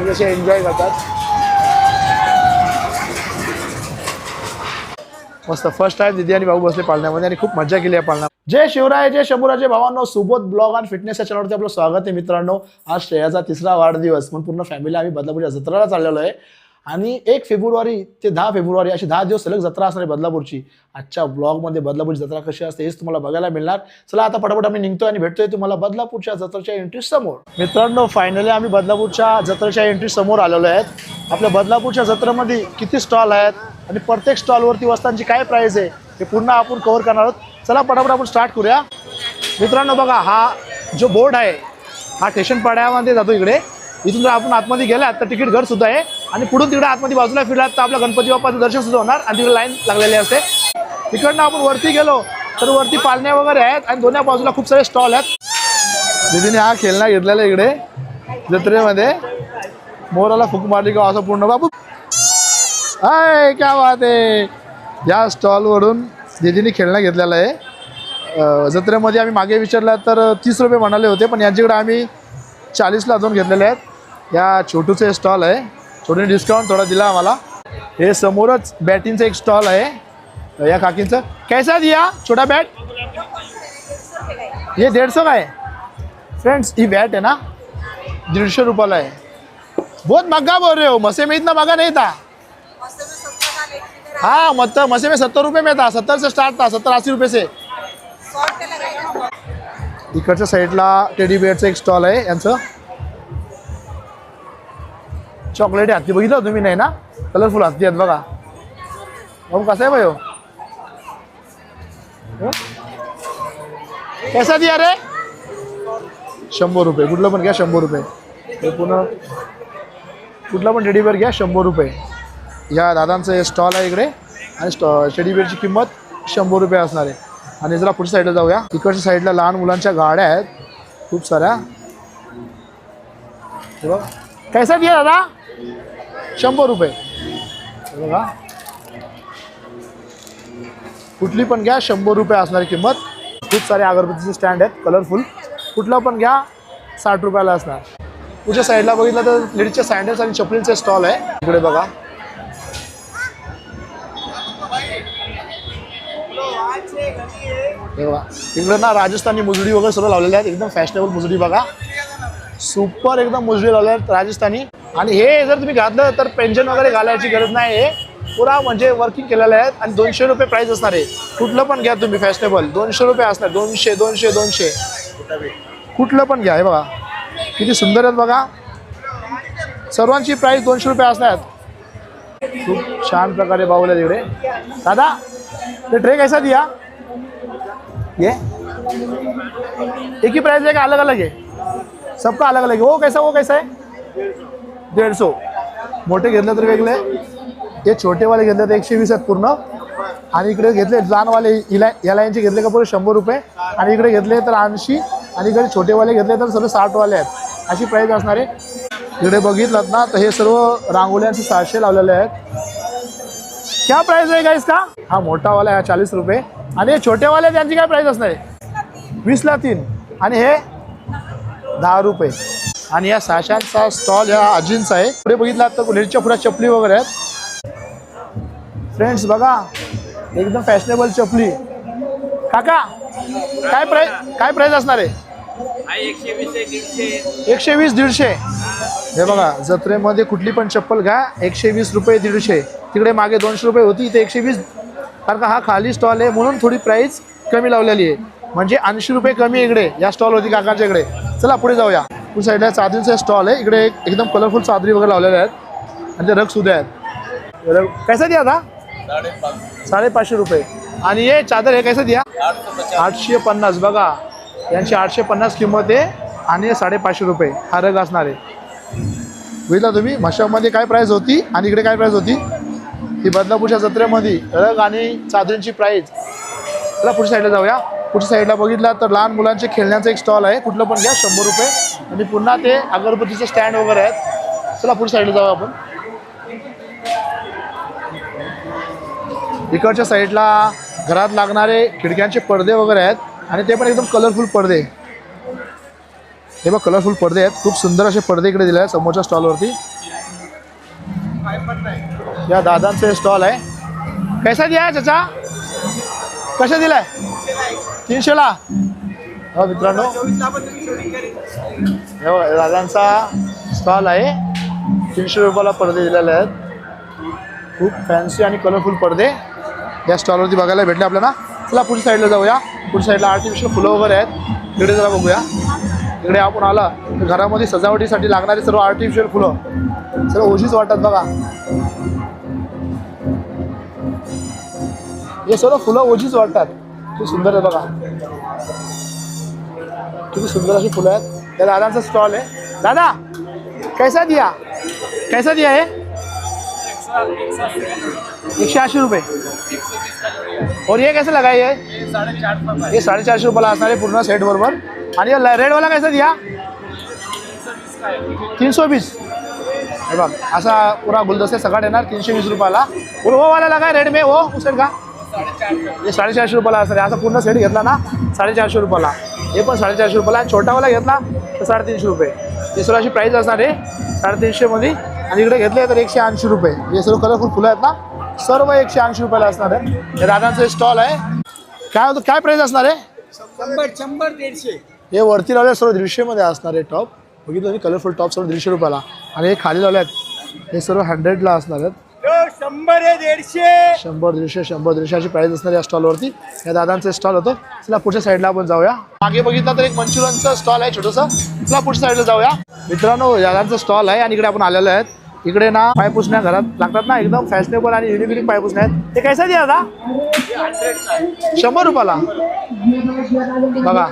म्हणजे असे एन्जॉय करतात. मस्त फर्स्ट टाइम दिदी आणि भाऊ बसले पाळण्यामध्ये आणि खूप मजा केली आहे पाळण्यात जय शिवराय जय शंभूराजे भावांनो सुबोध ब्लॉग आणि फिटनेस या चॅनलवरती आपलं स्वागत आहे मित्रांनो. आज श्रेयाचा तिसरा वाढदिवस म्हणून पूर्ण फॅमिली आम्ही बदलापूरच्या जत्राला चाललेलो आहे. आणि एक फेब्रुवारी ते दहा फेब्रुवारी अशी दहा दिवस सलग जत्रा असणार आहे बदलापूरची. आजच्या ब्लॉगमध्ये बदलापूरची जत्रा कशी असते हेच तुम्हाला बघायला मिळणार. चला आता पटापट आम्ही निघतोय आणि भेटतोय तुम्हाला बदलापूरच्या जत्रेच्या एंट्री समोर. मित्रांनो फायनली आम्ही बदलापूरच्या जत्रेच्या एंट्री समोर आलेलो आहेत. आपल्या बदलापूरच्या जत्रेमध्ये किती स्टॉल आहेत आणि प्रत्येक स्टॉलवरती वस्तांची काय प्राईस आहे हे पूर्ण आपण कव्हर करणार आहोत. चला पटापट आपण स्टार्ट करूया. मित्रांनो बघा हा जो बोर्ड आहे हा स्टेशन पाड्यामध्ये जातो इकडे. इथून जर आपण आतमध्ये गेलात तर तिकीट घर सुद्धा आहे. आणि पुढून तिकडे आतमध्ये बाजूला फिरलात तर आपल्या गणपती बाप्पाचं दर्शन सुद्धा होणार आणि तिकडे लाईन लागलेली असते. तिकडनं आपण वरती गेलो तर वरती पालण्या वगैरे आहेत आणि दोन्ही बाजूला खूप सारे स्टॉल आहेत. दिदीने हा खेळणा घेतलेला आहे इकडे जत्रेमध्ये. मोराला फुक मारली का असं पूर्ण? बाबू! हाय क्या बात आहे. या स्टॉलवरून दिदीने खेळणं घेतलेला आहे. जत्रेमध्ये आम्ही मागे विचारला तर तीस रुपये म्हणाले होते पण यांच्याकडे आम्ही चाळीसला दोन घेतलेले आहेत. या छोटूचे स्टॉल आहे. थोडं डिस्काउंट थोडा दिला आम्हाला. हे समोरच बॅटिंगचं एक स्टॉल आहे. या काकींचं. कैसा दिया? छोटा बॅट हे दीडशे काय का फ्रेंड्स ही बॅट आहे ना? दीडशे रुपयाला आहे. बहुत महंगा बोल रहे हो. मसे में इतना महंगा नहीं था. हाँ मतलब मसे में सत्तर रुपये में था. सत्तर से स्टार्ट था. सत्तर अस्सी रुपये से. इकडच्या साईडला टेडी बेअरचं एक स्टॉल आहे. यांचं. चॉकलेट हत्ती बघितलं तुम्ही? नाही ना? कलरफुल हत्ती आहेत बघा. भाऊ कसं आहे भाई हो? दिया रे? शंभर रुपये. कुठलं पण घ्या शंभर रुपये. हे पुन्हा कुठला पण टेडीबेअर घ्या शंभर रुपये. या दादांचं हे स्टॉल आहे इकडे. आणि स्टॉ टेडी किंमत शंभर रुपये असणार आहे. आणि जरा पुढच्या साईडला जाऊया. इकडच्या साईडला लहान मुलांच्या गाड्या आहेत. खूप साऱ्या. कैसा दिया दादा? शंभर रुपये. बघा. कुठली पण घ्या शंभर रुपये असणारी किंमत. खूप सारे अगरबत्तीचे स्टँड आहेत कलरफुल कुठला पण घ्या साठ रुपयाला असणार. पुढच्या साईडला बघितलं तर लेडीजच्या सँडल्स आणि चपलींचे स्टॉल आहे. इकडे बघा. हे बघा. इकडे ना राजस्थानी मुजडी वगैरे सर्व लावलेले आहेत. एकदम फॅशनेबल मुजडी बघा. सुपर एकदम मुजडी लावल्या आहेत राजस्थानी. आणि हे जर तुम्ही घातलं तर पेन्शन वगैरे घालायची गरज नाही आहे. पुरा म्हणजे वर्किंग केलेले आहेत आणि दोनशे रुपये प्राईस असणार आहे. कुठलं पण घ्या तुम्ही फॅशनेबल दोनशे रुपये असणार. दोनशे दोनशे दोनशे. कुठलं पण घ्या हे बघा. किती सुंदर आहेत बघा. सर्वांची प्राईस दोनशे रुपये असणार. खूप छान प्रकारे बावले तिकडे. दादा ते ट्रे हो, कैसा दिया ये. एक ही प्राइस है का अलग अलग है सबका अलग अलग है वो कैसा वो कैसा है दीडशो. मोठे घेतले तर वेगळे. हे छोटेवाले घेतले तर एकशे वीस आहेत पूर्ण. आणि इकडे घेतले लहानवाले इला या घेतले का पूर्ण शंभर रुपये. आणि इकडे घेतले तर ऐंशी. आणि इकडे छोटेवाले घेतले तर सर्व साठवाले आहेत. अशी प्राईज असणार आहे. इकडे बघितलात ना तर हे सर्व रांगोळ्यांचे सहाशे लावलेले आहेत. क्या प्राईज आहे काहीच का? हा मोठावाला आहे चाळीस रुपये. आणि हे छोटेवाले त्यांची काय प्राईज असणार आहे? वीसला तीन. आणि हे दहा रुपये. आणि या सहाशांचा स्टॉल ह्या आजींचा आहे. पुढे बघितला तर लेडीच्या पुढे चपली वगैरे आहेत. फ्रेंड्स बघा एकदम फॅशनेबल चपली. काका काय प्राइस काय प्राइस असणार आहे? एकशे वीस दीडशे. हे बघा जत्रेमध्ये कुठली पण चप्पल घ्या एकशे वीस रुपये दीडशे. तिकडे मागे दोनशे रुपये होती इथे एकशे वीस. कारण का हा खाली स्टॉल आहे म्हणून थोडी प्राईस कमी लावलेली आहे. म्हणजे ऐंशी रुपये कमी इकडे या स्टॉल होती काकाच्या इकडे. चला पुढे जाऊया. पुढे साईडला चादरीचा स्टॉल आहे. इकडे एक एकदम कलरफुल चादरी वगैरे लावलेल्या आहेत. आणि ते रग सुद्धा आहेत. रग कैसा द्या आता साडेपाचशे रुपये. आणि हे चादर हे कैसा दिया? आठशे पन्नास. बघा यांची आठशे पन्नास किंमत आहे आणि हे साडेपाचशे रुपये. हा रग असणार आहे. बघितला तुम्ही? मशामध्ये काय प्राईस होती आणि इकडे काय प्राईस होती? ही बदलापूरच्या जत्रेमध्ये रग आणि चादरींची प्राईज चला पुढच्या साईडला जाऊया. पुढच्या साईडला बघितला तर लहान मुलांचे खेळण्याचं एक स्टॉल आहे. कुठलं पण घ्या शंभर रुपये. आणि पुन्हा ते अगरबत्तीचे स्टँड वगैरे आहेत. चला पुढच्या साईडला जाऊ आपण. इकडच्या साईडला घरात लागणारे खिडक्यांचे पडदे वगैरे आहेत. आणि ते पण एकदम कलरफुल पडदे. हे बघ कलरफुल पडदे आहेत. खूप सुंदर असे पडदे इकडे दिले आहेत समोरच्या स्टॉलवरती या दादांचं स्टॉल आहे. कैसा दिला आहे चाचा? कशा दिलाय? तीनशेला हो मित्रांनो. हो दादांचा स्टॉल आहे. तीनशे रुपयाला पडदे दिलेले आहेत. खूप फॅन्सी आणि कलरफुल पडदे. या स्टॉलवरती बघायला भेटले आपल्याला. चला पुढच्या साईडला जाऊया. पुढच्या साईडला आर्टिफिशियल फुलं वगैरे आहेत. तिकडे जरा बघूया. इकडे आपण आला तर घरामध्ये सजावटीसाठी लागणारी सर्व आर्टिफिशियल फुलं. सर्व ओझीच वाटतात बघा. हे सर्व फुलं ओझीच वाटतात. किती सुंदर आहे बघा. किती सुंदर अशी फुलं आहेत. त्या दादांचा स्टॉल आहे. दादा कैसा दिया? कैसा दिया है? एकशे ऐंशी रुपये. और ये कैसे लगाई है ये साडेचारशे रुपयाला असणार आहे पूर्ण सेट बरोबर. आणि रेडवाला कैसा दिया? तीन सौ वीस. हे बघ असा पुरा गुलदस्ते सगळं येणार तीनशे वीस रुपयाला. और वो वाला लगा रेड में वो उसेल का? हे साडेचारशे रुपयाला असणार आहे असा पूर्ण सेट घेतला ना साडेचारशे रुपयाला. हे पण साडेचारशे रुपयाला छोटावाला घेतला तर साडेतीनशे रुपये. हे सर्व अशी प्राईस असणार आहे. साडेतीनशेमध्ये आणि इकडे घेतले तर एकशे ऐंशी रुपये. हे सर्व कलरफुल फुलं आहेत ना सर्व एकशे ऐंशी रुपयाला असणार आहे. हे दादांचं स्टॉल आहे. काय होतं? काय प्राईस असणार आहे? शंभर शंभर दीडशे. हे वरती लावले सर्व दीडशेमध्ये असणार आहे टॉप बघितलं मी कलरफुल टॉप सर्व दीडशे रुपयाला. आणि हे खाली लावले आहेत. हे सर्व हंड्रेडला असणार आहेत. शंभर दीडशे. शंभर दीडशे शंभर दीडशे अशी प्राईस असणार या स्टॉलवरती. या दादांचं स्टॉल होतं. चला पुढच्या साईडला आपण जाऊया. मागे बघितलं तर एक मंचुरियनचा स्टॉल आहे छोटंसं. चला पुढच्या साईडला जाऊया. मित्रांनो दादांचं स्टॉल आहे आणि इकडे आपण आलेलो आहेत. इकडे ना पायपुसण्या घरात लागतात ना एकदम फॅशनेबल आणि युनिक पाय पुसण्या आहेत. ते कैसा दे दादा? शंभर रुपयाला. बघा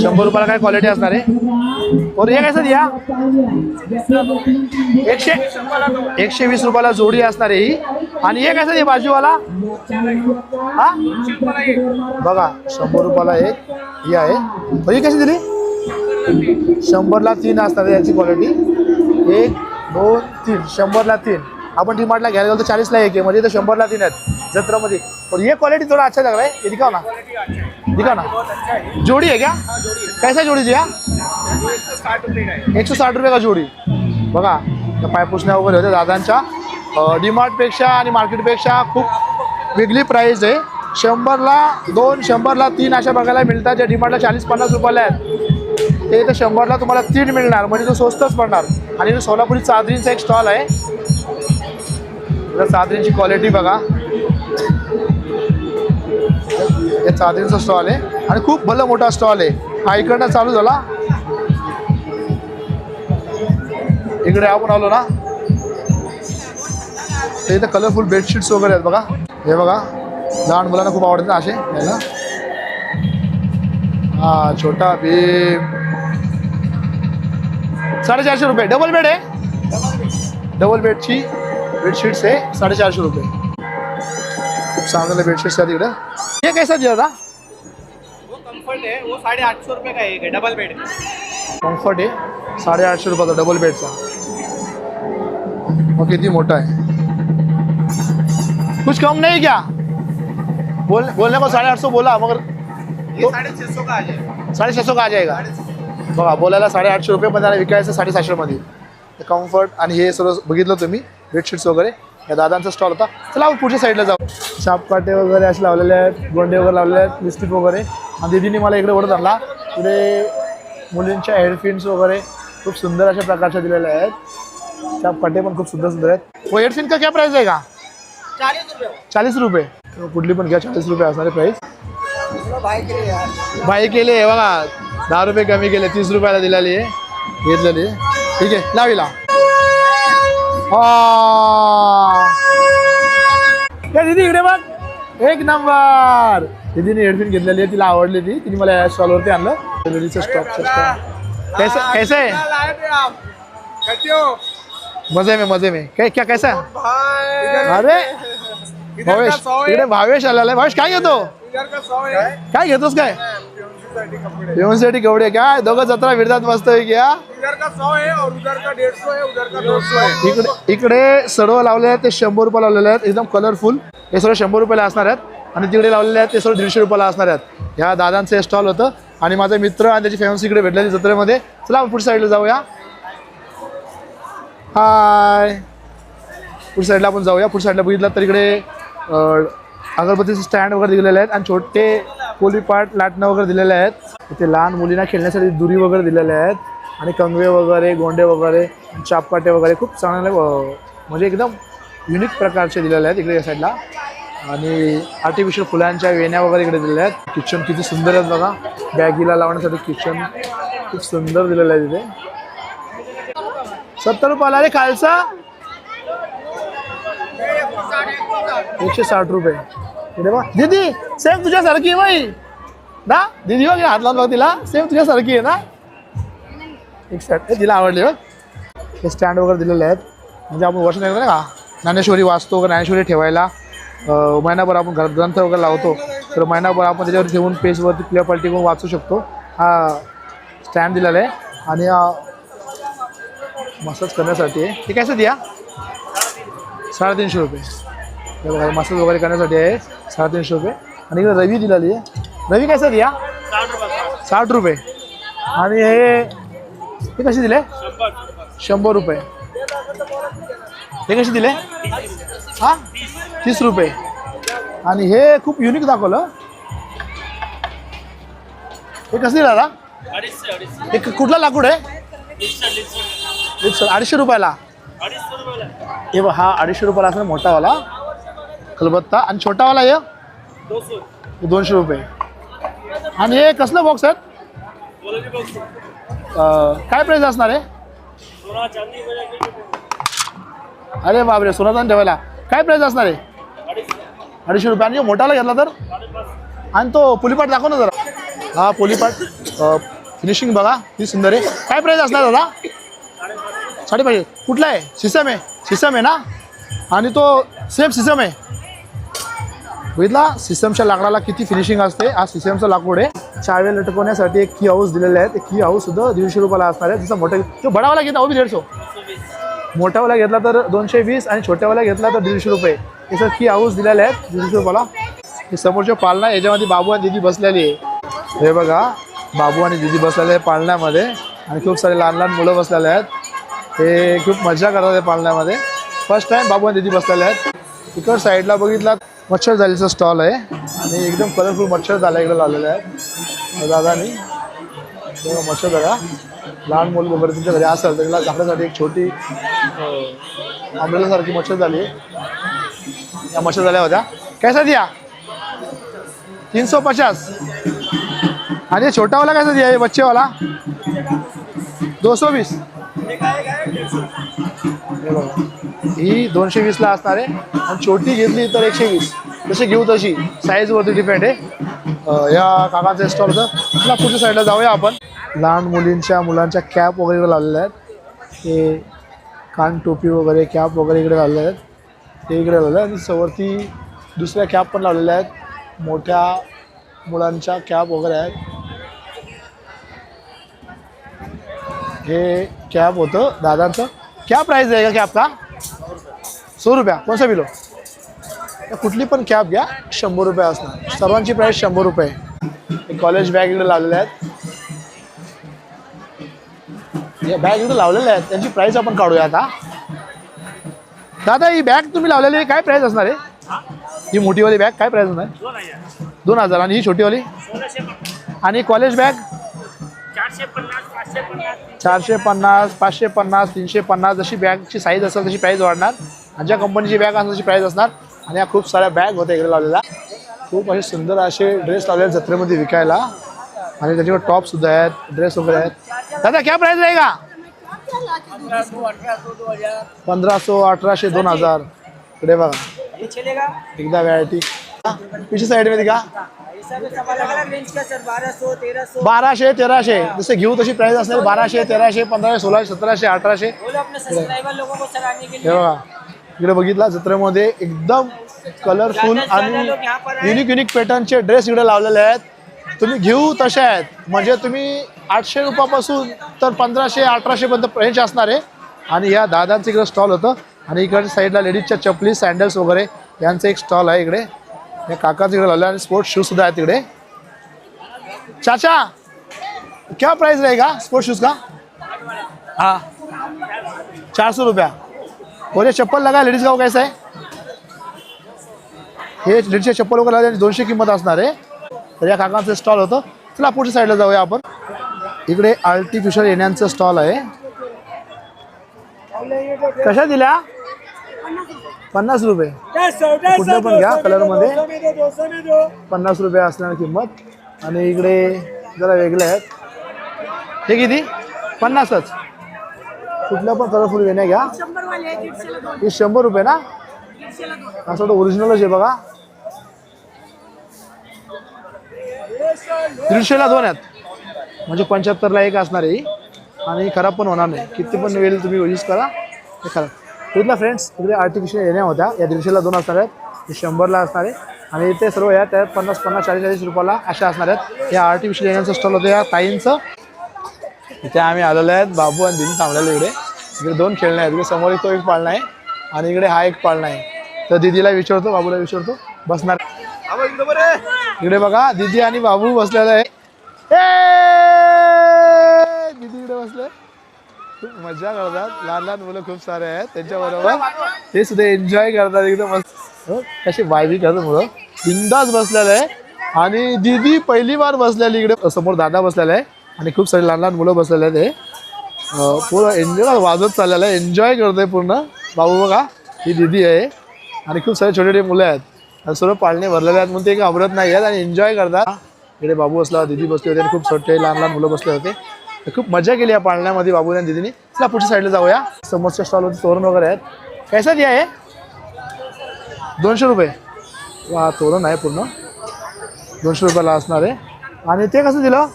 शंभर रुपयाला काय क्वालिटी असणार आहे? और हे सर या एकशे एकशे वीस रुपयाला जोडी असणार आहे ही. आणि हे कसं आहे बाजूवाला? हा? बघा शंभर रुपयाला एक ही आहे. पण ही कशी दिली? शंभरला तीन असणार आहे याची क्वालिटी एक दोन तीन. शंभरला तीन. आपण डीमार्टला घ्यायला गेलो तर चाळीसला एक आहे. म्हणजे इथं शंभरला तीन आहेत. जत्रामध्ये. पण ये क्वालिटी थोडा अच्छा लग रहा है ये दिखाओ ना. दिखाओ ना. जोड़ी है क्या कैसा जोड़ी दिया एकशे साठ रुपये का जोडी? बघा. त्या पायपुसण्या वगैरे होत्या दादांच्या. डीमार्टपेक्षा आणि मार्केटपेक्षा खूप वेगळी प्राईस आहे. शंभरला दोन शंभरला तीन अशा बघायला मिळतात. ज्या डीमार्टला चाळीस पन्नास रुपयाला आहेत. ते इथं शंभरला तुम्हाला तीन मिळणार. म्हणजे तो स्वस्तच पडणार. आणि सोलापुरी चादरींचा एक स्टॉल आहे. इथं चादरींची क्वालिटी बघा. या चादरींचा स्टॉल आहे. आणि खूप भलं मोठा स्टॉल आहे. हा इकडनं चालू झाला. इकडे आपण आलो ना. तर इथं कलरफुल बेडशीट्स वगैरे आहेत बघा. हे बघा. लहान मुलांना खूप आवडतात ना असे याला हा छोटा भीम. साडेचारशे रुपये. डबल बेड आहे. डबल बेडची बेडशीट्स आहे साडेचारशे रुपये। खूप चांगले बेडशीट्स आहेत इकडं हे कैसा दिला था? वो कंफर्ट है वो साढ़े आठ सौ रुपये का एक है डबल बेड कंफर्ट आहे साडेआठशे रुपयाचा डबल बेडचा मग किती मोठा आहे कुछ कम नहीं क्या? बोल बोलने को साढ़े आठ सौ बोला मगर ये साढ़े छः सौ का आ जाएगा। साढ़े छे सौ का आ जाएगा। बघा बोलायला साडेआठशे रुपये पण त्याला विकायचं साडेसातशेमध्ये कंफर्ट आणि हे सर्व बघितलं तुम्ही? बेडशीट्स वगैरे. या दादांचा स्टॉल होता. चला आपण पुढच्या साईडला जाऊ. शापकाटे वगैरे असे लावलेले आहेत. गोंडे वगैरे लावलेले आहेत. बिस्किट वगैरे. आणि दिदीने मला इकडे ओढत आणला इकडे मुलींच्या हेडफिन्स वगैरे खूप सुंदर अशा प्रकारच्या दिलेल्या आहेत. शापकाटे पण खूप सुंदर सुंदर आहेत. हो, व हेडफिन का क्या प्राईस आहे का? चाळीस रुपये. चाळीस रुपये. कुठली पण घ्या चाळीस रुपये असणारे प्राईस बाई केली आहे बघा. दहा रुपये कमी केले तीस रुपयाला दिलेली आहे. घेतलेली आहे. ठीक आहे लावीला या दीदी इकडे बघ. एक नंबर. दीदीने हेडफोन घेतलेली आहे तिला आवडली ती. तिने मला या स्टॉलवरती आणलं. ज्वेलरीचं स्टॉक कैसे कैसे? है लाए थे आप कहते हो मजे में मजे में. काय क्या कैसा? अरे. भावेश. इकडे भावेश आलेला आहे. भावेश काय घेतो? काय घेतोस काय? कपड़े येऊनसाठी कवडे काय दोघं जत्रा फिरतात मस्त पैकी हा? इधर का सौ है और उधर का डेढ़ सौ है उधर का दो सौ है इकडे इकडे सर्व लावले आहेत ते शंभर रुपये लावलेले आहेत एकदम कलरफुल हे सर्व शंभर रुपयाला असणार आहेत. आणि तिकडे लावलेले आहेत ते सर्व दीडशे रुपयाला असणार आहेत. ह्या दादांचं स्टॉल होतं. आणि माझा मित्र आणि त्याची फॅमिली इकडे भेटलेली जत्रेमध्ये. चला आपण पुढच्या साईडला जाऊया. हाय पुढच्या साईडला आपण जाऊया. पुढच्या साईडला बघितलं तर इकडे अगरबत्तीचे स्टँड वगैरे दिलेले आहेत. आणि छोटे पोलीपाट लाटणं वगैरे दिलेले आहेत. इथे लहान मुलींना खेळण्यासाठी दुरी वगैरे दिलेल्या आहेत. आणि कंगवे वगैरे गोंडे वगैरे चापकाटे वगैरे खूप चांगले म्हणजे एकदम युनिक प्रकारचे दिलेले आहेत इकडे या साईडला आणि आर्टिफिशियल फुलांच्या वेण्या वगैरे इकडे दिलेल्या आहेत. किचन किती सुंदर आहेत बघा. बॅगीला लावण्यासाठी किचन खूप सुंदर दिलेलं आहे तिथे. सत्तर रुपयाला रे खालसा एकशे साठ रुपये. इकडे बघ दीदी सेम तुझ्यासारखी आहे बाई. ना? दीदी बघ हात लावून बघ तिला. सेम तुझ्यासारखी आहे ना? एक साठ तिला आवडली बघ. हे स्टँड वगैरे दिलेले आहेत. म्हणजे आपण वर्ष नाही का? ज्ञानेश्वरी वाचतो ज्ञानेश्वरी ठेवायला. महिनाभर आपण घर ग्रंथ वगैरे लावतो. तर महिनाभर आपण त्याच्यावर ठेवून पेजवरती प्ले पलटी करून वाचू शकतो. हा स्टँड दिलेला आहे. आणि मसाज करण्यासाठी. आहे हे कसं द्या? साडेतीनशे रुपये. बघा मसाज वगैरे करण्यासाठी आहे. साडेतीनशे रुपये. आणि इकडे रवी दिलेली आहे. रवी कसं द्या साठ रुपये. आणि हे हे कसे दिले? शंभर रुपये. हे कसे दिले? हां? तीस रुपये. आणि हे खूप युनिक दाखवलं. हे कसं दिलं दादा? हे क- कुठला लाकूड आहे? अडीचशे रुपयाला. हे बघ हा अडीचशे रुपयाला असं मोठावाला. खलबत्ता आणि छोटावाला हे? दोनशे रुपये. आणि हे कसलं बॉक्स आहेत? काय प्राईस असणार आहे अरे बापरे सोनाचा ठेवायला. काय प्राईस असणार आहे अडीचशे रुपये. आणि मोठाला घेतला तर? आणि तो पुलीपाट दाखव ना जरा. हा पोलीपाट. फिनिशिंग बघा ती सुंदर आहे. काय प्राईस असणार दादा? साडेपाचशे. कुठला आहे? सिसम आहे. सिसम आहे ना? आणि तो सेम सिसम आहे. बघितला? सिस्टमच्या लाकडाला किती फिनिशिंग असते? हा सिस्टमचं लाकूड आहे. चावे लटकवण्यासाठी एक की हाऊस दिलेले आहे ते की हाऊस सुद्धा दीडशे रुपयाला असणार आहे. जसं मोठं तो बडावाला घेतला हो, बी दीडशे. मोठ्यावाला घेतला तर दोनशे वीस आणि छोट्यावाला घेतला तर दीडशे रुपये. याचं की हाऊस दिलेले आहेत दीडशे रुपयाला. हे समोरचे पालना याच्यामध्ये बाबू आणि दिदी बसलेली आहे. हे बघा बाबू आणि दिदी बसलेले आहे पालण्यामध्ये आणि खूप सारे लहान लहान मुलं बसलेले आहेत. हे खूप मजा करतात या पालण्यामध्ये फर्स्ट टाइम बाबू आणि दिदी बसलेले आहेत. इकड साईडला बघितला मच्छर जालीचा स्टॉल आहे. आणि एकदम कलरफुल मच्छर झाला इकडे लावलेले आहेत. दादानी मच्छर बघा लहान मुलं वगैरे तुमच्या घरी असेल तर त्याला झाकण्यासाठी एक छोटी आंबेलासारखी मच्छर झाली. या मच्छर झाल्या होत्या. कैसा दिया तीन सौ पचास. आणि छोटावाला कैसा दिया मच्छीवाला बच्चेवाला. दो सौ वीस ही दोनशे वीसला असणार आहे. आणि छोटी घेतली तर एकशे वीस. जशी घेऊ तशी. साईजवरती डिपेंड आहे. या काकाचं स्टॉलचं होतं. पुढच्या साईडला जाऊया आपण. लहान मुलींच्या मुलांच्या कॅप वगैरे इकडे लावलेल्या आहेत. ते कान टोपी वगैरे कॅप वगैरे इकडे लावलेले आहेत. ते इकडे लावले आहेत. आणि समोरती दुसऱ्या कॅप पण लावलेल्या आहेत. मोठ्या मुलांच्या कॅप वगैरे आहेत. हे कॅप होतं दादांचं. क्या प्राईज आहे का कॅप सौ रुपया कोणसा बिलो या कुठली पण कॅब घ्या शंभर रुपये असणार. सर्वांची प्राईस शंभर रुपये. कॉलेज बॅग इकडे लावलेल्या आहेत. या बॅग इकडे लावलेल्या आहेत. त्यांची प्राईस आपण काढूया आता. दादा ही बॅग तुम्ही लावलेली आहे, काय प्राईस असणार आहे? ही मोठीवाली बॅग काय प्राईस असणार दोन हजार. आणि ही छोटीवाली? आणि कॉलेज बॅग चारशे पन्नास पाचशे पन्नास तीनशे पन्नास जशी बॅगची साईज असेल तशी प्राईस वाढणार. आणि ज्या कंपनीची बॅग असेल तशी प्राईस असणार आणि या खूप साऱ्या बॅग होत्या इकडे लावलेल्या. खूप असे सुंदर असे ड्रेस लावले आहेत जत्रेमध्ये विकायला. आणि त्याच्यावर टॉप सुद्धा आहेत ड्रेस वगैरे आहेत. दादा क्या प्राईस रहेगा? पंधरा सो अठराशे दोन हजार. इकडे बघा. एकदा व्हरायटी पिछे साईडमध्ये का? बाराशे तेराशे. जसे घेऊ तशी प्राईस असणार बाराशे तेराशे पंधराशे सोळाशे सतराशे अठराशे. बघा. इकडे बघितला जत्रेमध्ये एकदम कलरफुल आणि युनिक युनिक पॅटर्नचे ड्रेस इकडे लावलेले आहेत. तुम्ही घेऊ तसे आहेत. म्हणजे तुम्ही आठशे रुपयापासून तर पंधराशे अठराशेपर्यंत रेंज असणार आहे. आणि या दादांचं इकडे स्टॉल होतं. आणि इकडच्या साईडला लेडीजच्या चपली सँडल्स वगैरे यांचं एक स्टॉल आहे इकडे. या काकाचं इकडे लावलं आणि स्पोर्ट्स शूज सुद्धा आहेत तिकडे. चाचा क्या प्राइस रहेगा स्पोर्ट्स शूज का? हाँ. चार सौ रुपया. और ये चप्पल लगा लेडीज का कैसा आहे हे लेडीजच्या चप्पल वगैरे लागले दोनशे किंमत असणार आहे. तर या काकांचं स्टॉल होतं. चला पुढच्या साईडला जाऊया आपण. इकडे आर्टिफिशियल येण्यांचं स्टॉल आहे. कशा दिल्या? पन्नास रुपये. कुठलं पण घ्या कलरमध्ये पन्नास रुपये असणार किंमत. आणि इकडे जरा वेगळे आहेत. हे किती? पन्नासच. कुठलं पण कलरफुल वेण्या घ्या. हे शंभर रुपये ना? असं ओरिजिनलच आहे बघा. दीडशेला दोन आहेत. म्हणजे पंच्याहत्तरला एक असणार आहे ही. आणि खराब पण होणार नाही. किती पण वेळ तुम्ही यूज करा. ते खराब बघितलं फ्रेंड्स इकडे आर्टिफिशियल येण्या होत्या. या दीडशेला दोन असणार आहेत. हे शंभरला असणार आहे. आणि ते सर्व या त्यात पन्नास पन्नास चाळीस चाळीस रुपयाला अशा असणार आहेत. या आर्टिफिशियल येण्याचं स्टॉल होतं. या ताईंचं इथे आम्ही आलेलो आहेत. बाबू आणि दिदी थांबलेलो इकडे. इकडे दोन खेळणे आहेत. इकडे समोर तो एक पाळणा आहे आणि इकडे हा एक पाळणा आहे. तर दिदीला विचारतो बाबूला विचारतो. बसणार. इकडे बघा दिदी आणि बाबू बसलेला आहे! दिदी इकडे बसले. खूप मजा करतात. लहान लहान मुलं खूप सारे आहेत. त्यांच्याबरोबर ते सुद्धा एन्जॉय करतात. एकदम मस्त. हो, कशी वायबी करतात मुलं. बिंदास बसलेलं आहे. आणि दिदी पहिली बार बसलेली इकडे. समोर दादा बसलेला आहे. आणि खूप सारे लहान लहान मुलं बसलेले आहेत हे. पूर्ण एन्जॉय वाजत चाललेलं आहे. एन्जॉय करतोय पूर्ण. बाबू बघा ही दिदी आहे. आणि खूप सारे छोटे छोटे मुलं आहेत. आणि सर्व पाळणे भरलेले आहेत म्हणून ते घाबरत नाही आहेत आणि एन्जॉय करतात. इकडे बाबू बसला दिदी बसले होते आणि खूप छोटे लहान लहान मुलं बसले होते. तर खूप मजा केली या पाळण्यामध्ये बाबू आणि दिदीने. चला पुढच्या साईडला जाऊया. समोरच्या स्टॉलवरती तोरण वगैरे आहेत. कैसा दिया आहे? दोनशे रुपये. वा तोरण आहे पूर्ण. दोनशे रुपयाला असणार आहे. आणि ते कसं दिलं?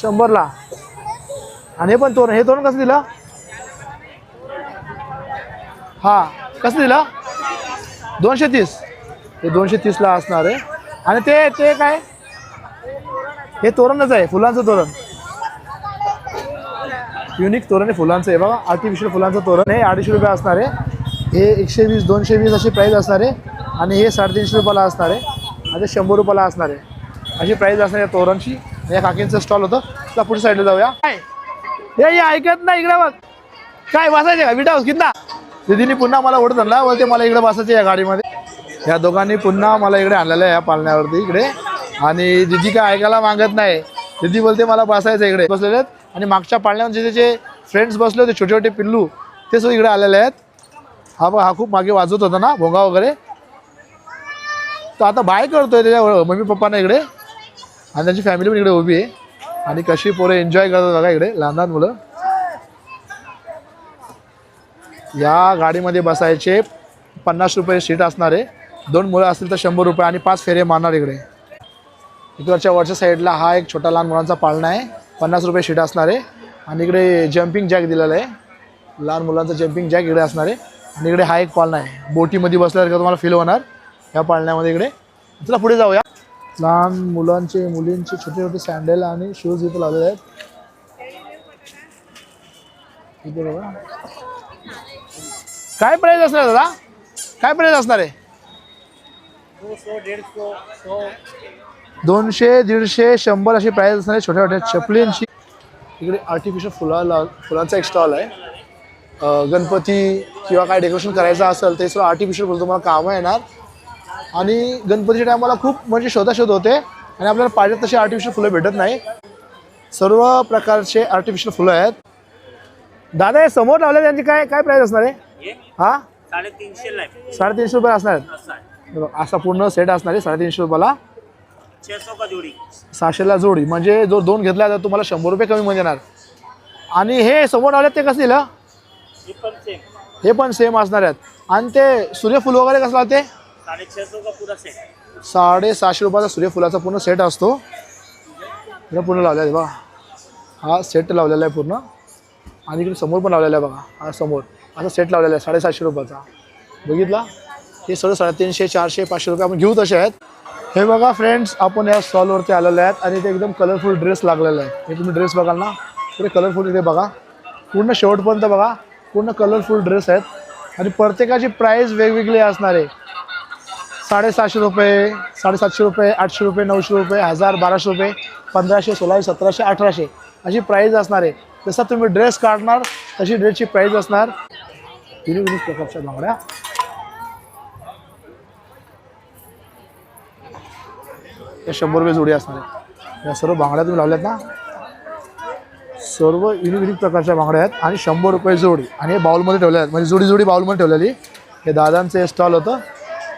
शंभरला. आणि हे पण तोरण हे तोरण कसं दिलं? हां कसं दिलं? दोनशे तीस हे दोनशे तीसला असणार आहे. आणि ते ते काय? हे तोरणच आहे फुलांचं तोरण. युनिक तोरण आहे फुलांचं आहे. बघा आर्टिफिशियल फुलांचं तोरण हे अडीचशे रुपये असणार आहे. हे एकशे वीस दोनशे वीस अशी प्राईज असणार आहे. आणि हे साडेतीनशे रुपयाला असणार आहे. आणि ते शंभर रुपयाला असणार आहे. अशी प्राईज असणार आहे तोरणची. या काकींचं स्टॉल होतं. त्या पुढच्या साईडला जाऊया. काय? हे हे ऐकत नाही इकडे बघ. काय बसायचे का? विटा हाऊस कितना दिदीने पुन्हा मला ओढत आणला बोलते मला इकडे बसायचे या गाडीमध्ये. या दोघांनी पुन्हा मला इकडे आणलेलं आहे या पालण्यावरती इकडे. आणि दिदी काय ऐकायला मागत नाही. दिदी बोलते मला बसायचं इकडे. बसलेले आहेत. आणि मागच्या पाळण्यावर जे जे फ्रेंड्स बसले होते छोटे छोटे पिल्लू ते सुद्धा इकडे आलेले आहेत. हा बघ हा खूप मागे वाजवत होता ना भोंगा वगैरे. तर आता बाय करतोय त्याच्या मम्मी पप्पांना इकडे. आणि त्यांची फॅमिली पण इकडे उभी आहे. आणि कशी पोरं एन्जॉय करतात बघा इकडे लहान लहान मुलं. या गाडीमध्ये बसायचे पन्नास रुपये सीट असणार. आहे दोन मुलं असतील तर शंभर रुपये आणि पाच फेरे मारणार इकडे. इकडच्या वरच्या साईडला हा एक छोटा लहान मुलांचा पाळणा आहे. पन्नास रुपये सीट असणार. आहे आणि इकडे जम्पिंग जॅक दिलेला आहे. लहान मुलांचा जम्पिंग जॅक इकडे असणार. आहे आणि इकडे हा एक पाळणा आहे. बोटीमध्ये बसल्यासारखं तुम्हाला फील होणार या पाळण्यामध्ये इकडे. चला पुढे जाऊया. लहान मुलांचे मुलींचे छोटे छोटे सँडल आणि शूज इथे लावलेले आहेत. इथे बघा. काय प्राईस असणार दादा? काय प्राईज असणार आहे? दोनशे दीडशे शंभर अशी प्राईस असणार आहे. छोट्या छोट्या चपलींची. इकडे आर्टिफिशियल फुला फुलांचा एक स्टॉल आहे. गणपती किंवा काय डेकोरेशन करायचं असेल ते सगळं आर्टिफिशियल फुलं तुम्हाला कामं येणार. आणि गणपतीच्या टायमाला खूप म्हणजे शोधाशोध होते. आणि आपल्याला पाहिजे तशी आर्टिफिशियल फुलं भेटत नाही. सर्व प्रकारचे आर्टिफिशियल फुलं आहेत. दादा हे समोर लावले त्यांची काय काय प्राईस असणार आहे? हा? साडेतीनशे साडेतीनशे रुपये असणार आहेत. असा पूर्ण सेट असणार आहे साडेतीनशे रुपयाला. सहाशेला जोडी? म्हणजे जो दोन घेतला तर तुम्हाला शंभर रुपये कमी मध्ये येणार. आणि हे समोर लावले ते कसं दिलं? हे पण सेम असणार आहेत. आणि ते सूर्यफूल वगैरे कसं लावते? साडे सहाशे साडेसहाशे रुपयाचा सूर्यफुलाचा पूर्ण सेट असतो. पूर्ण लावलेला आहे बघा. हा सेट लावलेला आहे पूर्ण. आणि इकडे समोर पण लावलेला आहे बघा. हा समोर. असा सेट लावलेला आहे साडेसातशे रुपयाचा. बघितला? हे सगळं साडेतीनशे चारशे पाचशे रुपये आपण घेऊ तसे आहेत. हे बघा फ्रेंड्स आपण या स्टॉलवरती आलेले आहेत आणि ते एकदम कलरफुल ड्रेस लागलेला आहे. हे तुम्ही ड्रेस बघाल ना? पुढे कलरफुल इथे बघा. पूर्ण शेवटपर्यंत बघा. पूर्ण कलरफुल ड्रेस आहेत. आणि प्रत्येकाची प्राईस वेगवेगळी असणार आहे. साडेसहाशे रुपये साडेसातशे रुपये आठशे रुपये नऊशे रुपये हजार बाराशे रुपये पंधराशे सोळाशे सतराशे अठराशे अशी प्राईज असणार आहे. जसा तुम्ही ड्रेस काढणार तशी ड्रेसची प्राईज असणार. युनिक प्रकारच्या बांगड्या या शंभर रुपये जोडी असणार आहे या सर्व बांगड्या तुम्ही लावल्यात ना? सर्व युनिक प्रकारच्या बांगड्या आहेत आणि शंभर रुपये जोडी. आणि हे बाउलमध्ये ठेवल्या आहेत. म्हणजे जोडी जोडी बाउलमध्ये ठेवलेली. हे दादांचं हे स्टॉल होतं.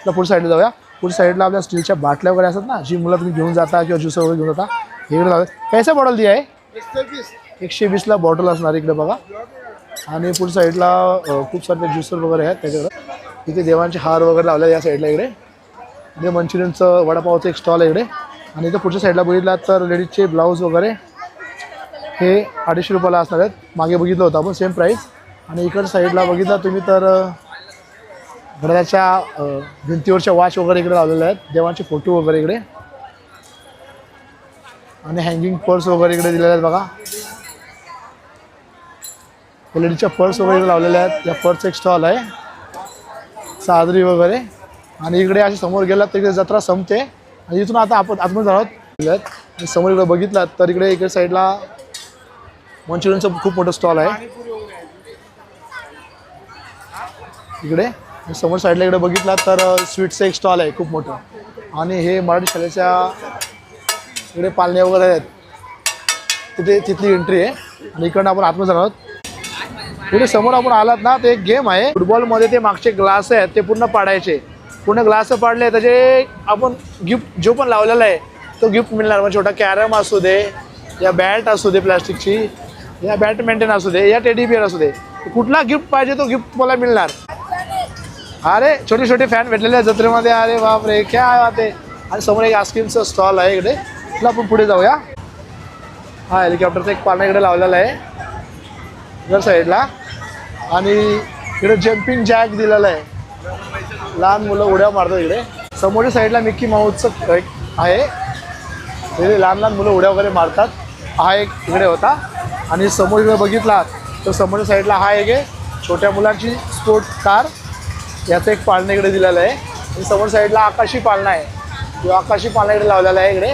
तर पुढच्या साईडला जाऊया. पुढच्या साईडला आपल्या स्टीलच्या बाटल्या वगैरे असतात ना जी मुलं तुम्ही घेऊन जाता किंवा ज्यूस वगैरे घेऊन जाता इकडे लावतात कैसा बॉटल दी आहे? एकशे वीसला बॉटल असणार इकडे बघा. आणि पुढच्या साईडला खूप सारे ज्युसर वगैरे आहेत त्याच्याकडे. इथे देवांचे हार वगैरे लावले या साईडला इकडे. इथे मंचुरियनचं वडापावचं एक स्टॉल आहे इकडे. आणि इथे पुढच्या साईडला बघितला तर लेडीजचे ब्लाऊज वगैरे हे अडीचशे रुपयाला असणार आहेत. मागे बघितलं होतं आपण सेम प्राईस आणि इकडच्या साईडला बघितलं तुम्ही तर अ, घड्याच्या भिंतीवरच्या वॉच वगैरे इकडे लावलेले आहेत. देवांचे फोटो वगैरे इकडे. आणि हँगिंग पर्स वगैरे इकडे दिलेले आहेत बघा. लेडीजच्या पर्स वगैरे इकडे लावलेल्या आहेत. या पर्सचा एक स्टॉल आहे. सादरी वगैरे. आणि इकडे असे समोर गेलात तर इकडे जत्रा संपते. आणि इथून आता आपण आतमध्ये जाणार आहोत. आणि समोर इकडे बघितलात तर इकडे इकडे साईडला मंचुरियनचं खूप मोठं स्टॉल आहे. इकडे. समोर साईडला इकडे बघितला तर स्वीटचं एक स्टॉल आहे खूप मोठं. आणि हे मराठी शाळेच्या इकडे पालण्या वगैरे आहेत. तिथे तिथली एंट्री आहे. आणि इकडनं आपण आतमध्ये जाणार आहोत. पुढे समोर आपण आलात ना ते एक गेम आहे. फुटबॉलमध्ये ते मागचे ग्लास आहेत ते पूर्ण पाडायचे. पूर्ण ग्लास पाडले त्याचे आपण गिफ्ट जो पण लावलेला आहे तो गिफ्ट मिळणार. म्हणजे छोटा कॅरम असू दे या बॅट असू दे प्लास्टिकची या बॅडमिंटन असू दे या टेडी बिअर असू दे. कुठला गिफ्ट पाहिजे तो गिफ्ट तुम्हाला मिळणार. अरे छोटे छोटे फॅन भेटलेले आहेत जत्रेमध्ये. अरे बापरे क्या बात आणि समोर एक आईस्क्रीमचं स्टॉल आहे इकडे. तुला आपण पुढे जाऊया. हा हेलिकॉप्टरचा एक पाना इकडे लावलेला आहे. इकडे साईडला आणि इकडे जम्पिंग जॅक दिलेला आहे. लहान मुलं उड्या मारतात इकडे. समोरच्या साईडला मिक्की माऊसचं एक आहे. तिथे लहान लहान मुलं उड्या वगैरे मारतात. हा एक इकडे होता. आणि समोर इकडे बघितला तर समोरच्या साईडला हा एक आहे. छोट्या मुलांची स्पोर्ट कार याचं एक पाळणं इकडे दिलेलं आहे. आणि समोर साईडला आकाशी पाळणा आहे. जो आकाशी पाळणा इकडे लावलेला आहे इकडे.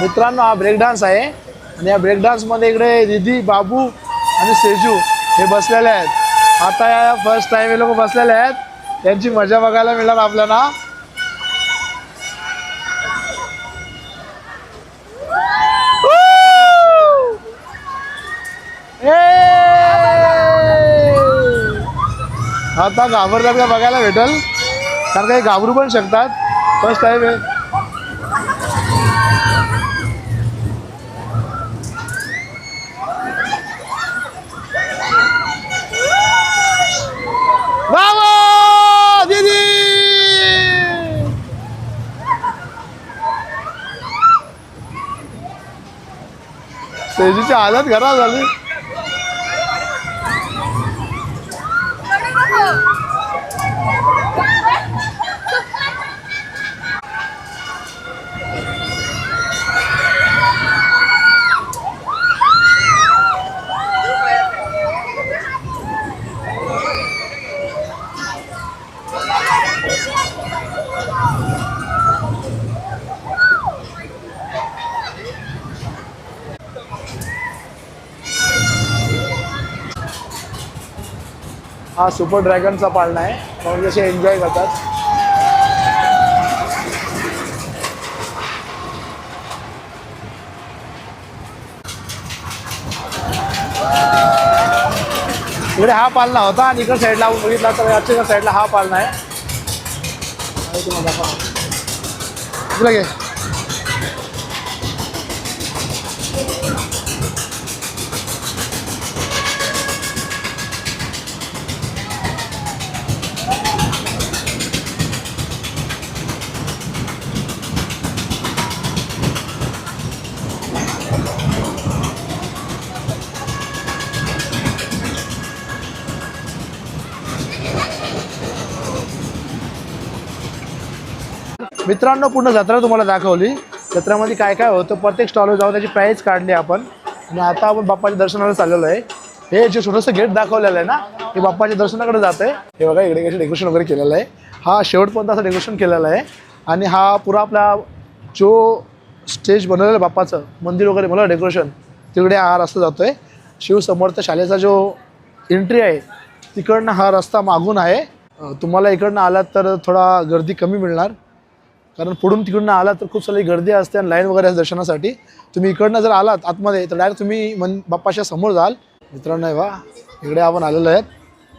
मित्रांनो हा ब्रेक डान्स आहे. आणि या ब्रेक डान्समध्ये इकडे दिदी बाबू आणि सेजू हे बसलेले आहेत. आता या फर्स्ट टाइम हे लोक बसलेले आहेत. त्यांची मजा बघायला मिळणार आपल्याला. आता घाबरतात का बघायला भेटल? कारण काही घाबरू पण शकतात. फर्स्ट टाइम आहे. बाबा दीदी! सेजूची हालत खराब झाली. हा सुपर ड्रॅगनचा पाळणा आहे. म्हणून जसे एन्जॉय करतात. इकडे हा पालना होता आणि इकडे साईडला आपण बघितला तर याच्या साईडला हा पालना आहे. आणि तुम्हाला दाखवा. घे. मित्रांनो पूर्ण जत्रा तुम्हाला दाखवली. जत्रामध्ये काय काय होतं प्रत्येक स्टॉलवर जाऊन त्याची प्राईस काढली आपण. आणि आता आपण बाप्पाच्या दर्शनाला चाललेलो आहे. हे जे छोटंसं गेट दाखवलेलं आहे ना हे बाप्पाच्या दर्शनाकडे जात आहे. हे बघा इकडे कशी डेकोरेशन वगैरे केलेलं आहे. हा शेवटपर्यंत असं डेकोरेशन केलेलं आहे. आणि हा पुरा आपला जो स्टेज बनवलेला आहे बाप्पाचं मंदिर वगैरे मला डेकोरेशन तिकडे हा रस्ता जातो आहे शिवसमर्थ शाळेचा जो एंट्री आहे तिकडनं हा रस्ता मागून आहे. तुम्हाला इकडनं आलात तर थोडा गर्दी कमी मिळणार. कारण पुढून तिकडून आला तर खूप सारी गर्दी असते आणि लाईन वगैरे दर्शनासाठी. तुम्ही इकडनं जर आलात आतमध्ये तर डायरेक्ट तुम्ही मन बाप्पाच्या समोर जाल. मित्रांनो वा इकडे आपण आलेलो आहेत.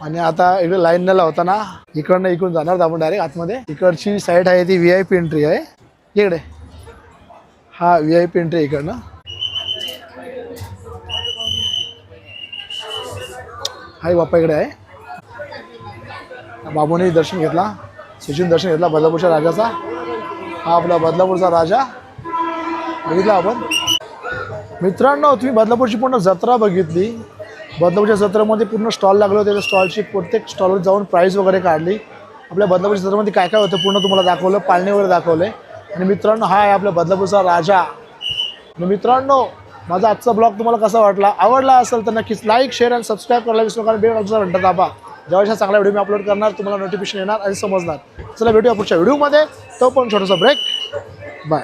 आणि आता इकडे लाईन न लावताना इकडनं इकडून जाणार आपण डायरेक्ट आतमध्ये. इकडची साईड आहे ती व्ही आय पी एंट्री आहे. इकडे. हा व्ही आय पी एंट्री इकडनं. हाय बाप्पा इकडे आहे. बाबूने दर्शन घेतला. सचिन दर्शन घेतला बदलापूरच्या राजाचा. हा आपला बदलापूरचा राजा. बघितला आपण? मित्रांनो तुम्ही बदलापूरची पूर्ण जत्रा बघितली. बदलापूरच्या जत्रेमध्ये पूर्ण स्टॉल लागले होते. त्या स्टॉलची प्रत्येक स्टॉलवर जाऊन प्राईज वगैरे काढली. आपल्या बदलापूरच्या जत्रेमध्ये काय काय होतं पूर्ण तुम्हाला दाखवलं पाळणे वगैरे दाखवले. आणि मित्रांनो हा आहे आपल्या बदलापूरचा राजा. मित्रांनो माझा आजचा ब्लॉग तुम्हाला कसा वाटला? आवडला असेल तर नक्कीच लाईक शेअर आणि सबस्क्राईब करायला विसरू कारण बेल घंटा दाबा. जेव्हा अशा चांगला व्हिडिओ मी अपलोड करणार तुम्हाला नोटिफिकेशन येणार आणि समजणार. चला भेटूया पुढच्या व्हिडिओमध्ये तो पण छोटासा ब्रेक बाय